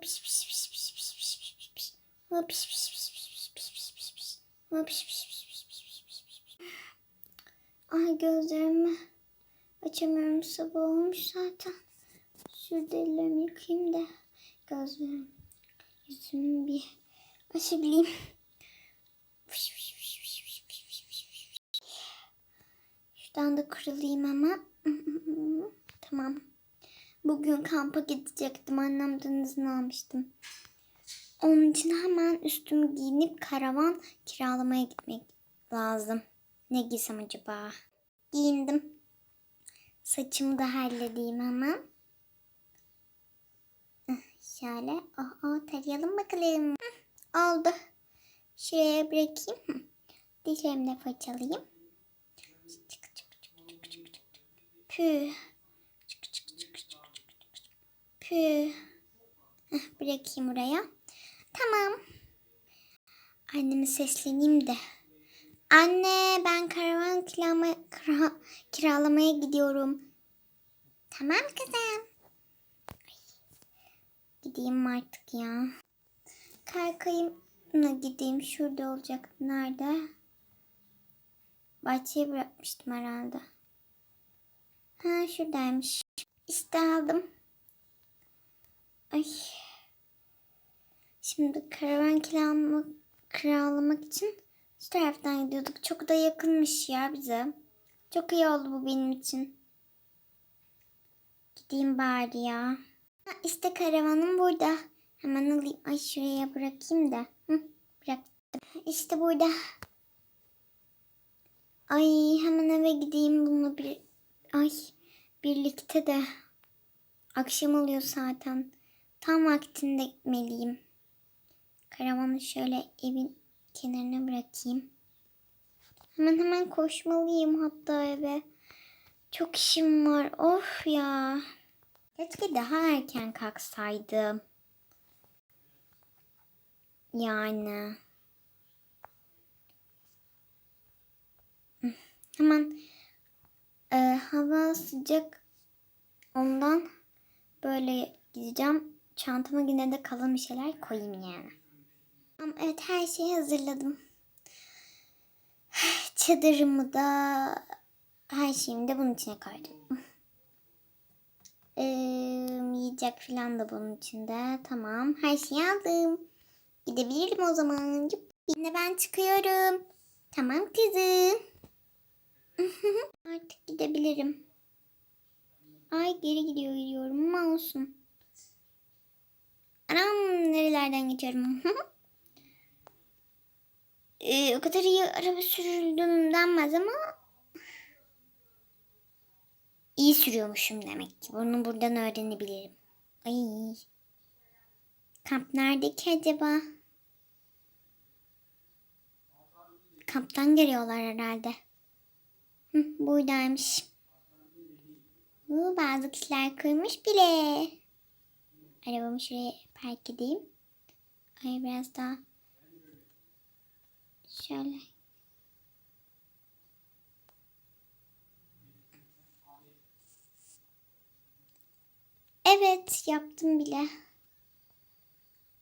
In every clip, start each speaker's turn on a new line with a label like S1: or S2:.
S1: Piş. Ay gözlerimi açamıyorum sabah olmuş zaten. Şurada ellerimi yıkayayım da gözlerim yüzümü bir açabileyim. Şuradan da kırılayım ama. tamam. Bugün kampa gidecektim. Annemden izin almıştım. Onun için hemen üstümü giyinip karavan kiralamaya gitmek lazım. Ne giysem acaba? Giyindim. Saçımı da halledeyim hemen. Eh, Şöyle. Oh, oh, tarayalım bakalım. Oldu. Şuraya bırakayım. De fırçalayayım. Püh. Bırakayım oraya. Tamam. Anneme sesleneyim de. Anne ben karavan kiralama, kira, kiralamaya gidiyorum. Tamam kızım. Gideyim artık ya. Kaykayımla gideyim. Şurada olacak. Nerede? Bahçeye bırakmıştım herhalde. Ha şuradaymış. İşte aldım. Ay. Şimdi karavan kiralamak, kiralamak için şu taraftan gidiyorduk. Çok da yakınmış ya bize. Çok iyi oldu bu benim için. Gideyim bari ya. Ha, işte karavanım burada. Hemen alayım. Ay şuraya bırakayım da. Hı, bıraktım. İşte burada. Ay hemen eve gideyim bunu bir... Ay birlikte de. Akşam oluyor zaten. Tam vaktinde gitmeliyim. Karavanı şöyle evin kenarına bırakayım. Hemen hemen koşmalıyım hatta eve. Çok işim var. Of ya. Keşke daha erken kalksaydım. Yani. Hemen e, hava sıcak ondan böyle gideceğim. Çantama yine de kalın bir şeyler koyayım yani. Tamam, evet her şeyi hazırladım. Çadırımı da her şeyimi de bunun içine koydum. Ee, yiyecek falan da bunun içinde. Tamam her şeyi aldım. Gidebilirim o zaman. Yine ben çıkıyorum. Tamam kızım. Artık gidebilirim. Ay geri gidiyor gidiyorum ama olsun. Anam nerelerden geçiyorum. ee, o kadar iyi araba sürdüm denmez ama iyi sürüyormuşum demek ki. Bunu buradan öğrenebilirim. Ay. Kamp nerede ki acaba? Kamptan geliyorlar herhalde. Hı, buradaymış. Hı, bazı kişiler kırmış bile. Arabamı şuraya park edeyim. Ay biraz daha şöyle. Evet yaptım bile.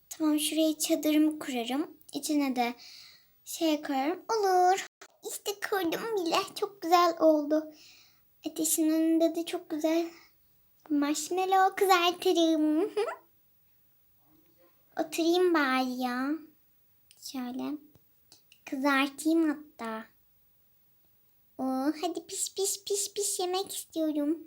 S1: Tamam şuraya çadırımı kurarım. İçine de şey koyarım. Olur. İşte kurdum bile. Çok güzel oldu. Ateşin önünde de çok güzel marshmallow kızartırım. Oturayım bari ya. Şöyle. Kızartayım hatta. Oo, hadi pis pis pis pis yemek istiyorum.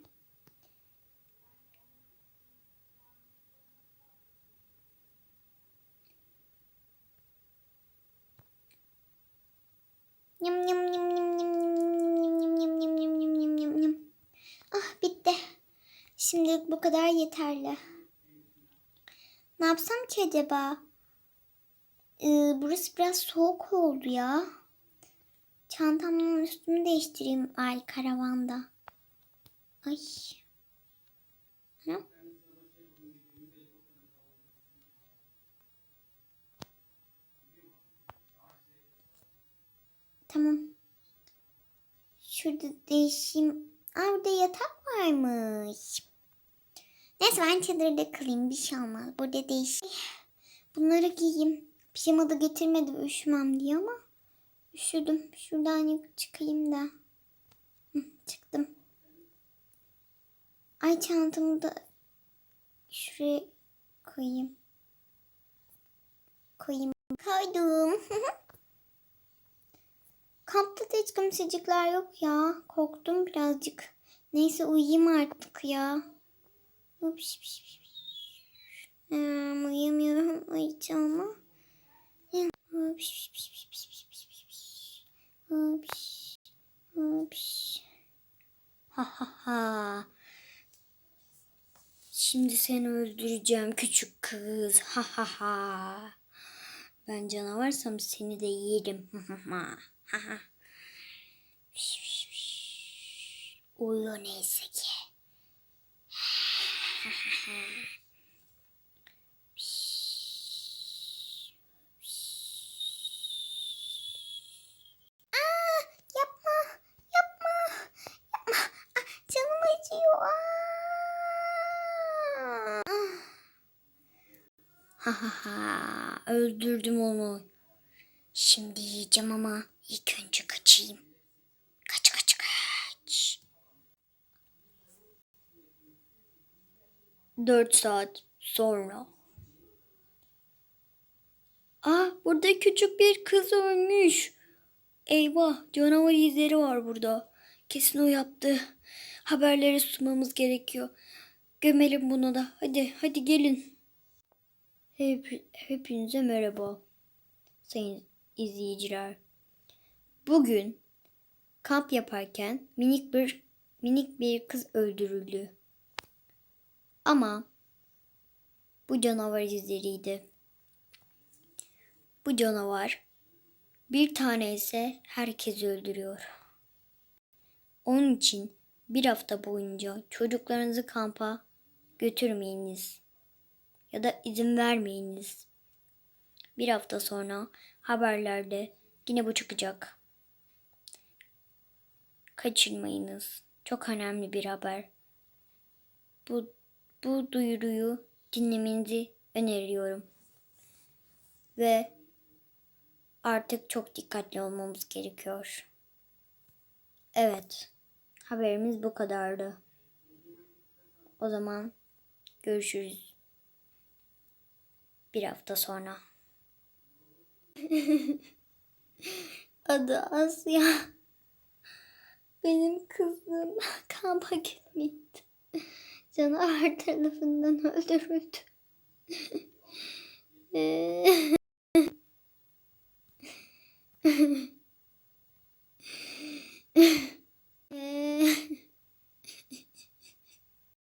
S1: Yum yum yum yum yum yum yum yum yum yum yum yum yum yum. Ah bitti. Şimdilik bu kadar yeterli. Ne yapsam ki acaba? Ee, burası biraz soğuk oldu ya. Çantamın üstünü değiştireyim ay karavanda. Ay. Tamam. Şurada değişeyim. Aa burada yatak varmış. Neyse ben çadırda kalayım bir şey olmaz. Burada değişik. Bunları giyeyim. Pijama da getirmedim üşümem diye ama üşüdüm. Şuradan çıkayım da. Hı, çıktım. Ay çantamı da şuraya koyayım. Koyayım. Koydum. Kampta da hiç kimsecikler yok ya. Korktum birazcık. Neyse uyuyayım artık ya. Ups, ups, ups, ups. Hmm, uyuyamıyorum. Uyuyacağım ama. Ups, ups, ups, ups, ups, ups. Şimdi seni öldüreceğim küçük kız. Ha ha ha. Ben canavarsam seni de yerim. Ha. Ha ha. Uyu neyse ki. Aa, yapma, yapma, yapma. Ah, canım acıyor. Aa. Ha ha ha, öldürdüm onu. Şimdi yiyeceğim ama ilk önce kaçayım. 4 saat sonra. Ah burada küçük bir kız ölmüş. Eyvah canavar izleri var burada. Kesin o yaptı. Haberlere sunmamız gerekiyor. Gömelim bunu da. Hadi hadi gelin. Hep, hepinize merhaba sayın izleyiciler. Bugün kamp yaparken minik bir minik bir kız öldürüldü. Ama bu canavar izleriydi. Bu canavar bir tane ise herkesi öldürüyor. Onun için bir hafta boyunca çocuklarınızı kampa götürmeyiniz ya da izin vermeyiniz. Bir hafta sonra haberlerde yine bu çıkacak. Kaçırmayınız. Çok önemli bir haber. Bu bu duyuruyu dinlemenizi öneriyorum. Ve artık çok dikkatli olmamız gerekiyor. Evet. Haberimiz bu kadardı. O zaman görüşürüz. Bir hafta sonra. Adı Asya. Benim kızım kampa gitmişti. Canavar tarafından öldürüldü.